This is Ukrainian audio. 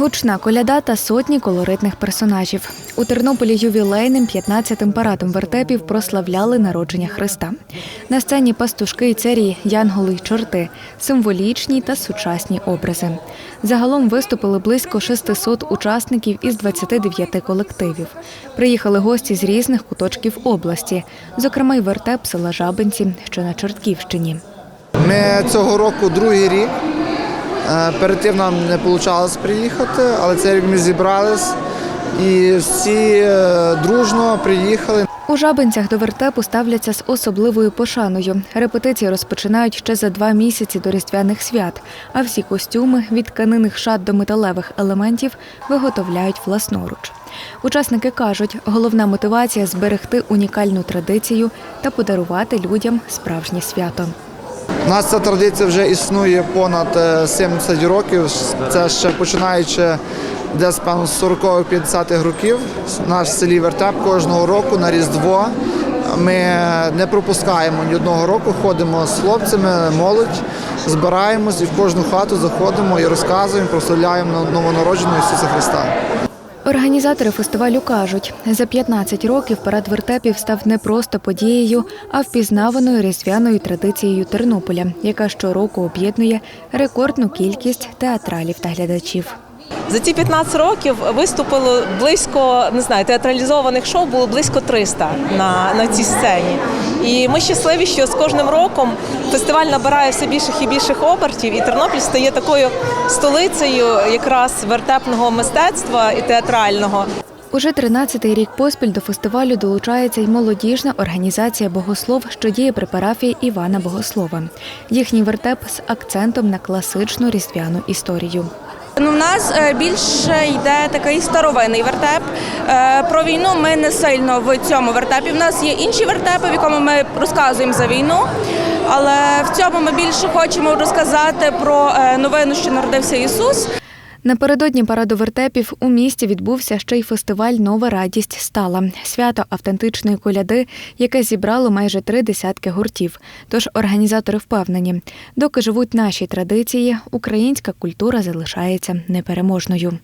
Гучна коляда та сотні колоритних персонажів. У Тернополі ювілейним 15-тим парадом вертепів прославляли народження Христа. На сцені пастушки і царі, янголи й чорти, символічні та сучасні образи. Загалом виступили близько 600 учасників із 29 колективів. Приїхали гості з різних куточків області, зокрема й вертеп села Жабинці, що на Чортківщині. Ми цього року другий рік. Е, Перед тим нам не вийшло приїхати, але цей рік ми зібрались і всі е, дружно приїхали. У жабинцях до вертепу ставляться з особливою пошаною. Репетиції розпочинають ще за два місяці до різдвяних свят, а всі костюми від тканинних шат до металевих елементів виготовляють власноруч. Учасники кажуть, головна мотивація зберегти унікальну традицію та подарувати людям справжнє свято. У нас ця традиція вже існує понад е, 70 років. Це ще починаючи десь з 40-50-х років. Наш селі Вертеп кожного року на Різдво. Ми не пропускаємо ні одного року, ходимо з хлопцями, молодь, збираємось і в кожну хату заходимо і розказуємо, прославляємо новонародженого Ісуса Христа. Організатори фестивалю кажуть, за 15 років парад вертепів став не просто подією, а впізнаваною різдвяною традицією Тернополя, яка щороку об'єднує рекордну кількість театралів та глядачів. За ці 15 років виступило близько не знаю, театралізованих шоу було близько 300 на, на цій сцені. І ми щасливі, що з кожним роком фестиваль набирає все більших і більших обертів, і Тернопіль стає такою столицею якраз вертепного мистецтва і театрального. Уже 13-й рік поспіль до фестивалю долучається й молодіжна організація Богослов, що діє при парафії Івана Богослова. Їхній вертеп з акцентом на класичну різдвяну історію. Ну, в нас е, більше йде такий старовинний вертеп. Е, Про війну ми не сильно в цьому вертепі. В нас є інші вертепи, в якому ми розказуємо за війну. Але в цьому ми більше хочемо розказати про е, новину, що народився Ісус. Напередодні параду вертепів у місті відбувся ще й фестиваль Нова радість стала свято автентичної коляди, яке зібрало майже три десятки гуртів. Тож організатори впевнені, доки живуть наші традиції, українська культура залишається непереможною.